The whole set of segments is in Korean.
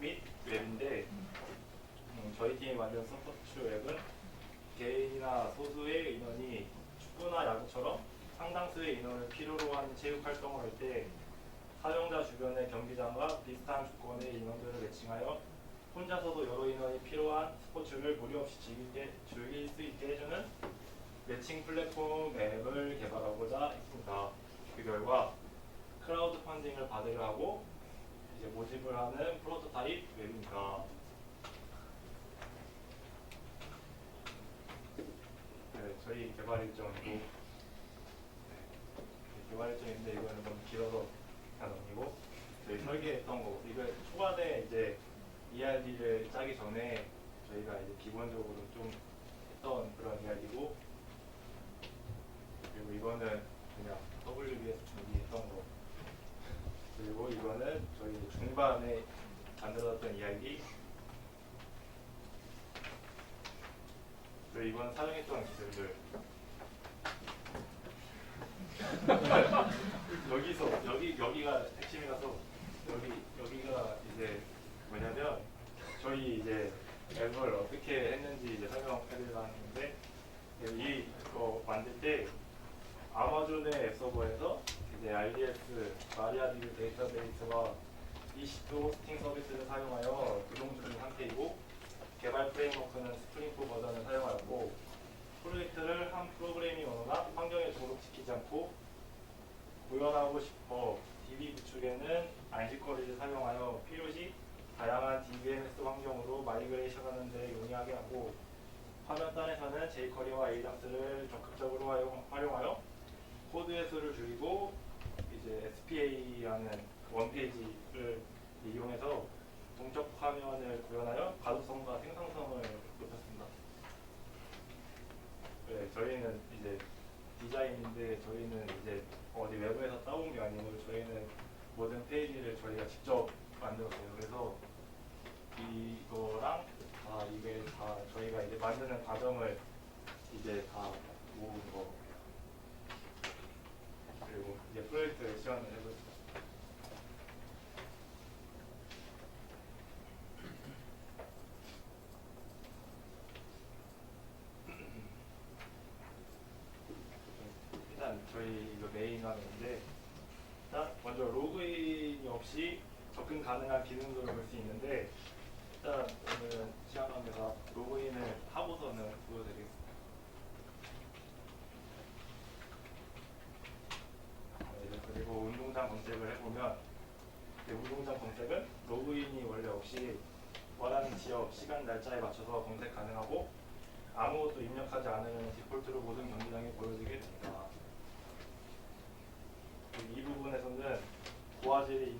및 웹인데 음, 저희 팀이 만든 스포츠 웹은 개인이나 소수의 인원이 축구나 야구처럼 상당수의 인원을 필요로 하는 체육 활동을 할 때 사용자 주변의 경기장과 비슷한 조건의 인원들을 매칭하여 혼자서도 여러 인원이 필요한 스포츠를 무리 없이 즐기게, 즐길 수 있게 해주는 매칭 플랫폼 앱을 개발하고자 했습니다. 그 결과 크라우드 펀딩을 받으려 하고 이제 모집을 하는 프로토타입 웹입니다. 네, 저희 개발 일정이고 네, 개발 일정인데 이거는 너무 길어서 그냥 넘기고 저희 설계했던 거 이거 초반에 이제 ERD를 짜기 전에 저희가 이제 기본적으로 좀 했던 그런 이야기고 이거는 그냥 WB에서 준비했던 거 그리고 이거는 저희 중반에 이야기. 그리고 이건 사용했던 기술들? 여기서 여기 여기가 핵심이라서 여기 여기가 이제 뭐냐면 저희 이제 앱을 어떻게 했는지 이제 설명해드리려 하는데 이거 만들 때 아마존의 앱 서버에서 이제 RDS 마리아디브 데이터베이스와 EC2 호스팅 서비스를 사용하여 구동 중인 상태이고 개발 프레임워크는 스프링4 버전을 사용하였고 프로젝트를 한 프로그래밍 언어나 환경에 등록시키지 않고 구현하고 싶어 DB 구축에는 안식거리를 사용하여 필요시 다양한 DBMS 환경으로 마이그레이션하는 데 용이하게 하고 화면단에서는 jQuery와 ADAS를 적극적으로 활용- 활용하여 코드의 수를 줄이고 이제 SPA라는 원페이지를 이용해서 동적 화면을 구현하여 가독성과 생산성을 높였습니다. 네, 저희는 이제 디자인인데 저희는 이제 어디 외부에서 따온 게 아니고 저희는 모든 페이지를 저희가 직접 만들었어요. 그래서 이거랑 다 이게 다 저희가 이제 만드는 과정을 이제 다 모은 거 그리고 이제 프로젝트 시연을 해보겠습니다. 일단 저희 메인 화면인데 일단 먼저 로그인이 없이 접근 가능한 기능들을 볼 수 있는데 일단 오늘은 시험관계사 로그인을 하고서는 보여드리겠습니다. 네, 그리고 운동장 검색을 해보면 네, 운동장 검색은 로그인이 원래 없이 원하는 지역, 시간, 날짜에 맞춰서 검색 가능하고 아무것도 입력하지 않으면 디폴트로 모든 경기장이 보여지게 됩니다. 이 부분에서는 고화질의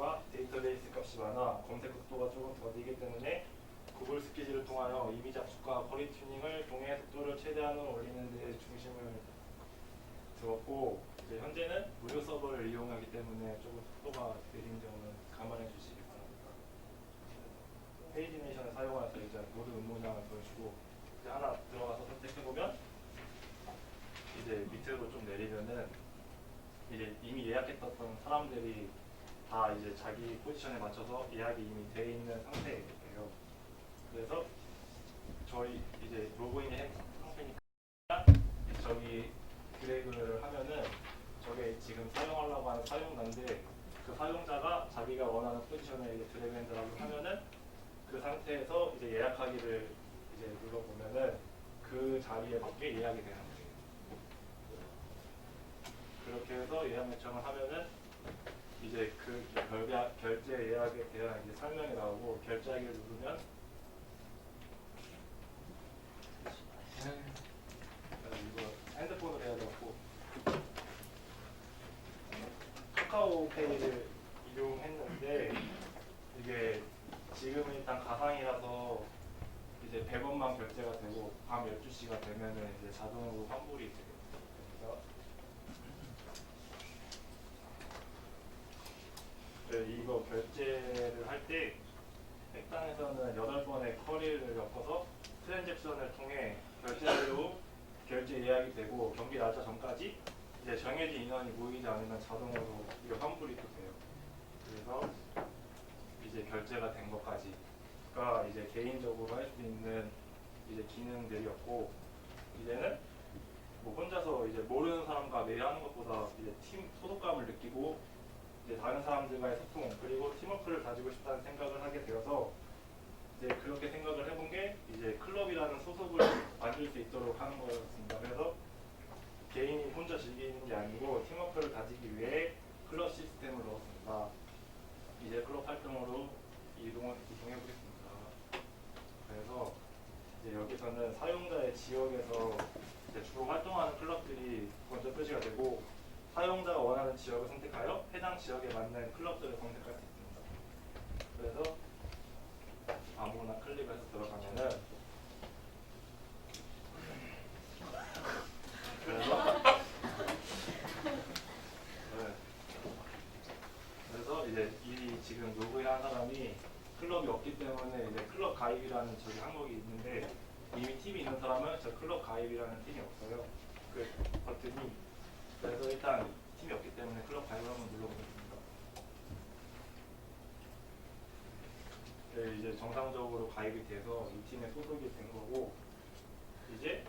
셋과 데이터베이스 값이 많아 검색 속도가 조금 더디기 때문에 구글 스키즈를 통하여 이미지 압축과 쿼리 튜닝을 통해 속도를 최대한으로 올리는 데 중심을 두었고 이제 현재는 무료 서버를 이용하기 때문에 조금 속도가 느린 점은 감안해 주시기 바랍니다. 페이지네이션을 사용해서 이제 모든 음모장을 보여주고 이제 하나 들어가서 선택해 보면 이제 밑으로 좀 내리면은 이제 이미 예약했던 사람들이 다 이제 자기 포지션에 맞춰서 예약이 이미 돼 있는 상태예요. 그래서 저희 이제 로그인이 한 상태니까 저기 드래그를 하면은 저게 지금 사용하려고 하는 사용자인데 그 사용자가 자기가 원하는 포지션에 이제 드래그 핸드라고 하면은 그 상태에서 이제 예약하기를 이제 눌러보면은 그 자리에 맞게 예약이 되는 거예요. 그렇게 해서 예약 요청을 하면은 이제 그 결제, 결제 예약에 대한 이제 설명이 나오고 결제하기를 누르면 아, 이거 핸드폰으로 해야 되고 카카오페이를 이용했는데 이게 지금은 일단 가상이라서 이제 100원만 결제가 되고 밤 12시가 되면은 이제 자동으로 환불이 되게 됩니다. 네, 이거 결제를 할때 백단에서는 8번의 커리를 엮어서 트랜잭션을 통해 결제하려고 결제 예약이 되고 경기 날짜 전까지 이제 정해진 인원이 모이지 않으면 자동으로 이게 환불이 또 돼요. 그래서 이제 결제가 된 것까지가 이제 개인적으로 할 수 있는 이제 기능들이었고 이제는 뭐 혼자서 이제 모르는 사람과 매일 하는 것보다 이제 팀 소속감을 느끼고 이제 다른 사람들과의 소통 그리고 팀워크를 가지고 싶다는 생각을 하게 되어서 이제 그렇게 생각을 해본 게 이제 클럽이라는 소속을 만들 수 있도록 하는 거였습니다. 그래서 개인이 혼자 즐기는 게 아니고 팀워크를 가지기 위해 클럽 시스템을 넣었습니다. 이제 클럽 활동으로 이동 이동해 보겠습니다. 그래서 이제 여기서는 사용자의 지역에서 주로 활동하는 클럽들이 먼저 표시가 되고 사용자가 원하는 지역을 선택하여 해당 지역에 맞는 클럽들을 선택할 수 있습니다. 그래서 아무나 클릭해서 들어가면은 그래서 네. 그래서 이제 이 지금 로그인한 사람이 클럽이 없기 때문에 이제 클럽 가입이라는 저기 항목이 있는데 이미 팀이 있는 사람은 저 클럽 가입이라는 팀이 없어요. 그 버튼이 그래서 일단 팀이 없기 때문에 클럽 가입을 한번 눌러보겠습니다. 네, 이제 정상적으로 가입이 돼서 이 팀에 소속이 된 거고 이제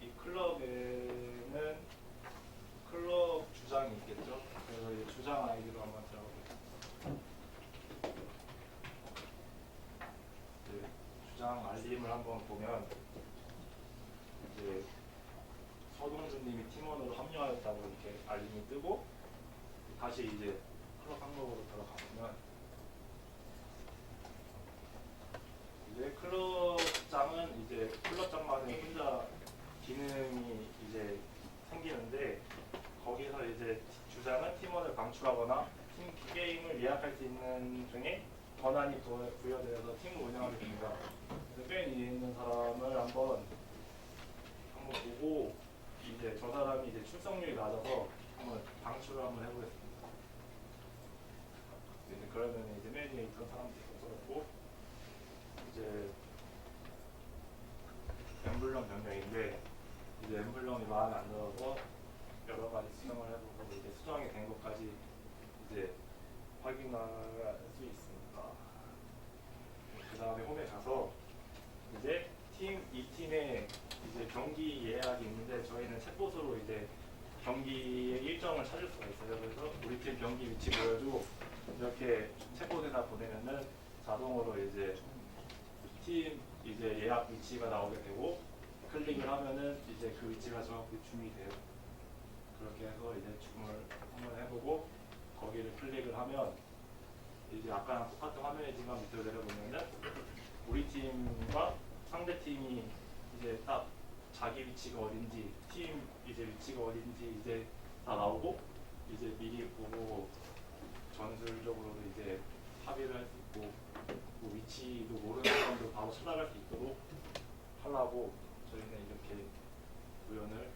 이 클럽에는 클럽 주장이 있겠죠. 그래서 이 주장 아이디로 한번 들어가보겠습니다. 네, 주장 알림을 한번 보면 이제 서동준님이 팀원으로 합류하였다고 이렇게 알림이 뜨고 다시 이제 클럽 항목으로 들어가면 이제 클럽장은 이제 클럽장만의 혼자 기능이 이제 생기는데 거기서 이제 주장은 팀원을 방출하거나 팀 게임을 예약할 수 있는 등의 권한이 부- 부여되어서 팀을 운영하게 됩니다. 그래서 맨 위에 있는 사람을 한번 한번 보고 이제 저 사람이 이제 출석률이 낮아서 한번 방출을 한번 해보겠습니다. 이제 그러면 이제 맨 위에 있던 사람들이 없어졌고 이제 엠블럼 변경인데 이제 엠블럼이 마음에 안 들어서 여러 가지 수정을 해보고 이제 수정이 된 것까지 이제 확인할 수 있습니다. 그 다음에 홈에 가서 이제 팀 이 팀의 이제 경기 예약이 있는데 저희는 챗봇으로 이제 경기의 일정을 찾을 수가 있어요. 그래서 우리 팀 경기 위치 보여주고 이렇게 챗봇에다 보내면은 자동으로 이제 팀 이제 예약 위치가 나오게 되고 클릭을 하면은 이제 그 위치가 정확히 줌이 돼요. 그렇게 해서 이제 줌을 한번 해보고 거기를 클릭을 하면 이제 아까랑 똑같은 화면이지만 밑으로 내려보면은 우리 팀과 상대 팀이 이제 딱 자기 위치가 어딘지 팀 이제 위치가 어딘지 이제 다 나오고 이제 미리 보고 전술적으로도 이제 합의를 할 수 있고 뭐 위치도 모르는 사람도 바로 찾아갈 수 있도록 하려고 저희는 이렇게 구현을